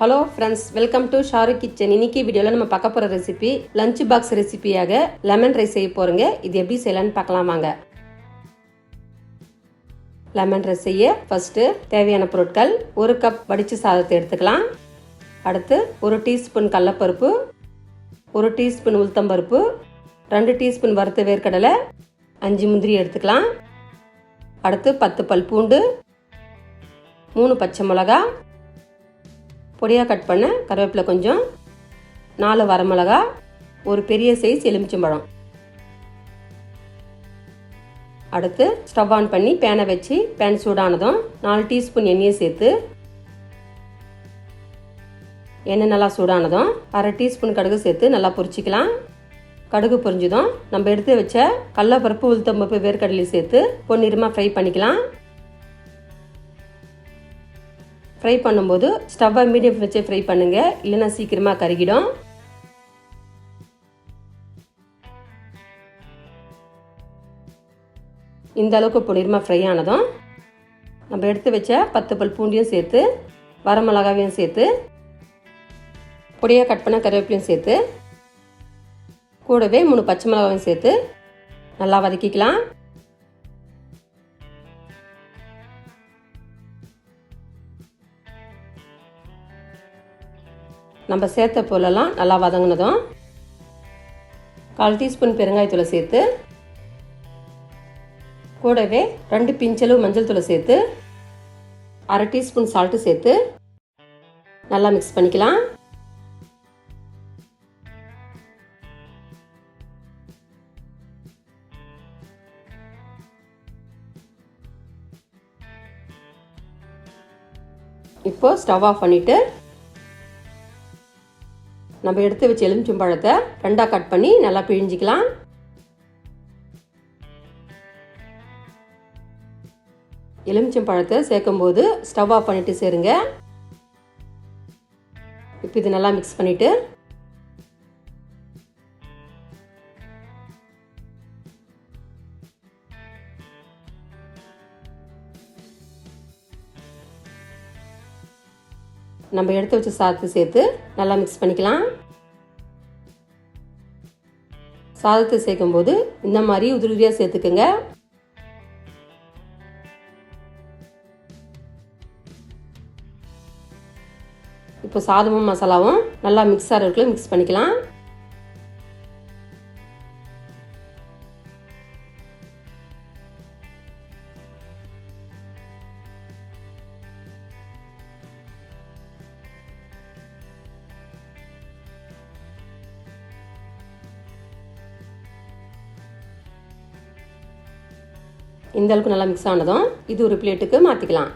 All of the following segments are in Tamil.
Hello friends welcome to Sharu kitchen இன்னைக்கு வீடியோவில் நம்ம பார்க்க போகிற ரெசிபி லஞ்ச் பாக்ஸ் ரெசிபியாக லெமன் ரைஸ் செய்ய போகிறோங்க இது எப்படி செய்யலான்னு பார்க்கலாம் வாங்க. லெமன் ரைஸ் செய்ய ஃபஸ்ட்டு தேவையான பொருட்கள் ஒரு கப் வடிச்ச சாதத்தை எடுத்துக்கலாம். அடுத்து ஒரு டீஸ்பூன் கடலப்பருப்பு ஒரு டீஸ்பூன் உளுத்தம்பருப்பு ரெண்டு டீஸ்பூன் வறுத்த வேர்க்கடலை அஞ்சு முந்திரி எடுத்துக்கலாம். அடுத்து பத்து பல் பூண்டு மூணு பச்சை மிளகா பொடியாக கட் பண்ண கருவேப்பிலை கொஞ்சம் நாலு வரமிளகா ஒரு பெரிய சைஸ் எலுமிச்சம்பழம். அடுத்து ஸ்டவ் ஆன் பண்ணி பேனை வச்சு பேன் சூடானதும் நாலு டீஸ்பூன் எண்ணெயை சேர்த்து எண்ணெய் நல்லா சூடானதும் அரை டீஸ்பூன் கடுகு சேர்த்து நல்லா பொரிச்சிக்கலாம். கடுகு பொரிஞ்சதும் நம்ம எடுத்து வச்ச கடலப்பருப்பு உளுத்தம்பருப்பு வேர்க்கடலையும் சேர்த்து பொன்னிறமாக ஃப்ரை பண்ணிக்கலாம். ஃப்ரை பண்ணும்போது ஸ்டவ்வை மீடியம் வச்சு ஃப்ரை பண்ணுங்க. இல்லைன்னா சீக்கிரமாக கருகிடும். இந்த அளவுக்கு பொடிரமாக ஃப்ரை ஆனதும் நம்ம எடுத்து வச்ச பத்து பல் பூண்டியும் சேர்த்து வரமிளகாவையும் சேர்த்து பொடியாக கட் பண்ண கருவேப்பிலையும் சேர்த்து கூடவே மூணு பச்சை மிளகாவையும் சேர்த்து நல்லா வதக்கிக்கலாம். நம்ம சேர்த்த பொருளெல்லாம் நல்லா வதங்கினதும் கால் டீஸ்பூன் பெருங்காயத்தூளை சேர்த்து கூடவே ரெண்டு பிஞ்சளவு மஞ்சள் தூளை சேர்த்து அரை டீஸ்பூன் சால்ட்டு சேர்த்து நல்லா மிக்ஸ் பண்ணிக்கலாம். இப்போ ஸ்டவ் ஆஃப் பண்ணிவிட்டு நம்ம எடுத்து வச்ச எலுமிச்சம்பழத்தை ரெண்டாக கட் பண்ணி நல்லா பிழிஞ்சிக்கலாம். எலுமிச்சம்பழத்தை பழத்தை சேர்க்கும்போது ஸ்டவ் ஆஃப் பண்ணிவிட்டு சேருங்க. இப்போ இது நல்லா மிக்ஸ் பண்ணிவிட்டு நம்ம எடுத்து வச்ச சாதத்தை சேர்த்து நல்லா மிக்ஸ் பண்ணிக்கலாம். சாதத்தை சேர்க்கும்போது இந்த மாதிரி உதிரி உதிரியாக சேர்த்துக்குங்க. இப்போ சாதமும் மசாலாவும் நல்லா மிக்ஸ் ஆகிறதுக்குள்ள மிக்ஸ் பண்ணிக்கலாம். இந்த அளவுக்கு நல்லா மிக்ஸ் ஆனதும் இது ஒரு பிளேட்டுக்கு மாற்றிக்கலாம்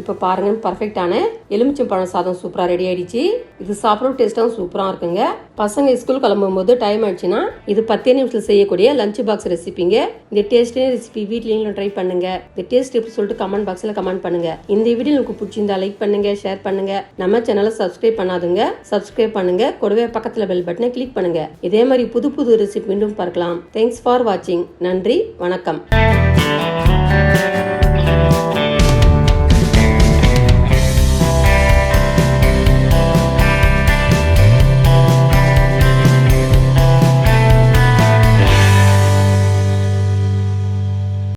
இப்போ பாருங்க பர்ஃபெக்டான எலுமிச்சம் பழம் சாதம் சூப்பராக ரெடி ஆயிடுச்சு. இது சாப்பிடும் டேஸ்ட்டாகவும் சூப்பராக இருக்குங்க. பசங்க ஸ்கூல் கிளம்பும்போது டைம் ஆயிடுச்சுன்னா இது பத்தே நிமிஷத்தில் செய்யக்கூடிய லஞ்ச் பாக்ஸ் ரெசிபிங்க இந்த டேஸ்டே ரெசிபி வீட்லேயும் ட்ரை பண்ணுங்க. இந்த டேஸ்ட் எப்படி சொல்லிட்டு கமெண்ட் பாக்ஸில் கமெண்ட் பண்ணுங்க. இந்த வீடியோ உங்களுக்கு பிடிச்சிருந்தா லைக் பண்ணுங்க ஷேர் பண்ணுங்க. நம்ம சேனலை சப்ஸ்கிரைப் பண்ணாதுங்க. சப்ஸ்கிரைப் பண்ணுங்க. கூடவே பக்கத்தில் பெல் பட்டனை கிளிக் பண்ணுங்க. இதே மாதிரி புது புது ரெசிபி மீண்டும் பார்க்கலாம். தேங்க்ஸ் ஃபார் வாட்சிங் நன்றி வணக்கம்.